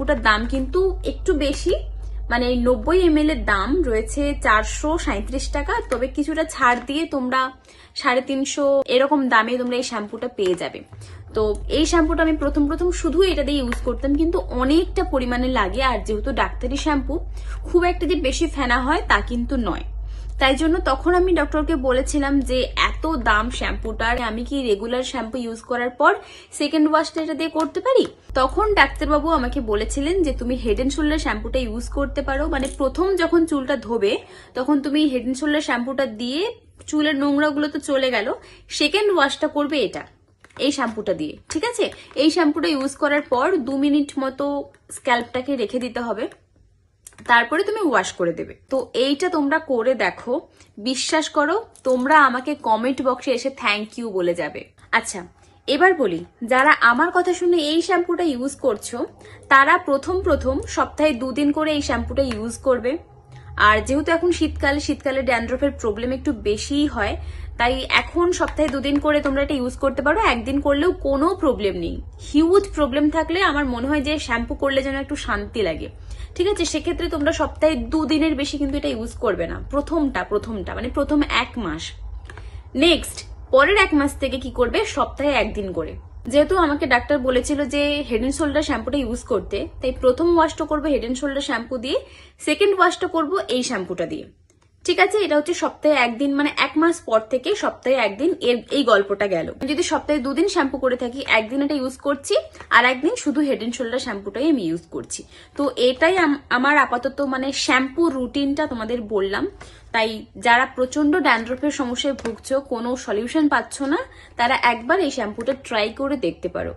শ্যাম্পুটার দাম কিন্তু একটু বেশি। মানে নব্বই এম এর দাম রয়েছে চারশো সাঁত্রিশ টাকা। তবে কিছুটা ছাড় দিয়ে তোমরা সাড়ে তিনশো এরকম দামে তোমরা এই শ্যাম্পুটা পেয়ে যাবে। তো এই শ্যাম্পুটা আমি প্রথম প্রথম শুধু এটা দিয়ে ইউজ করতাম, কিন্তু অনেকটা পরিমাণে লাগে। আর যেহেতু ডাক্তারি শ্যাম্পু, খুব একটা যে বেশি ফেনা হয় তা কিন্তু নয়। তাই জন্য তখন আমি ডক্টরকে বলেছিলাম যে এত দাম শ্যাম্পুটার আমি কি রেগুলার শ্যাম্পু ইউজ করার পর সেকেন্ড ওয়াশটা এটা দিয়ে করতে পারি? তখন ডাক্তারবাবু আমাকে বলেছিলেন যে তুমি হেড অ্যান্ড শোল্ডার শ্যাম্পুটা ইউজ করতে পারো। মানে প্রথম যখন চুলটা ধোবে, তখন তুমি হেড অ্যান্ড শোল্ডার শ্যাম্পুটা দিয়ে চুলের নোংরাগুলো তো চলে গেল সেকেন্ড ওয়াশটা করবে এটা, এই শ্যাম্পুটা দিয়ে। ঠিক আছে? এই শ্যাম্পুটা ইউজ করার পর দু মিনিট মতো স্ক্যাল্পটাকে রেখে দিতে হবে। তারপরে তুমি ওয়াশ করে দেবে। তো এইটা তোমরা করে দেখো। বিশ্বাস করো, তোমরা আমাকে কমেন্ট বক্সে এসে থ্যাংক ইউ বলে যাবে। আচ্ছা এবার বলি, যারা আমার কথা শুনে এই শ্যাম্পুটা ইউজ করছ, তারা প্রথম প্রথম সপ্তাহে দুদিন করে এই শ্যাম্পুটা ইউজ করবে। আর যেহেতু এখন শীতকাল, শীতকালে ড্যান্ড্রফের প্রবলেম একটু বেশিই হয়, তাই এখন সপ্তাহে দুদিন করে তোমরা এটা ইউজ করতে পারো, একদিন করলেও কোনো প্রবলেম নেই। হিউজ প্রবলেম থাকলে আমার মনে হয় যে শ্যাম্পু করলে যেন একটু শান্তি লাগে। ঠিক আছে? সেক্ষেত্রে তোমরা সপ্তাহে দুদিনের বেশি কিন্তু এটা ইউজ করবে না। প্রথমটা প্রথমটা মানে প্রথম এক মাস। নেক্সট পরের এক মাস থেকে কি করবে? সপ্তাহে একদিন করে। যেহেতু আমাকে ডাক্তার বলেছিল যে হেড অ্যান্ড শোল্ডার শ্যাম্পুটা ইউজ করতে, তাই প্রথম ওয়াশটা করব হেড অ্যান্ড শোল্ডার শ্যাম্পু দিয়ে সেকেন্ড ওয়াশটা করব এই শ্যাম্পুটা দিয়ে। ঠিক আছে, এটা হচ্ছে সপ্তাহে একদিন মানে এক মাস পর থেকে সপ্তাহে একদিন এর, এই গল্পটা গেল। যদি সপ্তাহে দুদিন শ্যাম্পু করে থাকি, একদিন এটা ইউজ করছি, আর একদিন শুধু হেড এন্ড শোল্ডার শ্যাম্পুটাই আমি ইউজ করছি। তো এটাই আম- আমার আপাতত মানে শ্যাম্পু রুটিনটা তোমাদের বললাম। তাই যারা প্রচণ্ড ড্যান্ড্রফের সমস্যায় ভুগছো, কোনো সলিউশন পাচ্ছ না, তারা একবার এই শ্যাম্পুটা ট্রাই করে দেখতে পারো।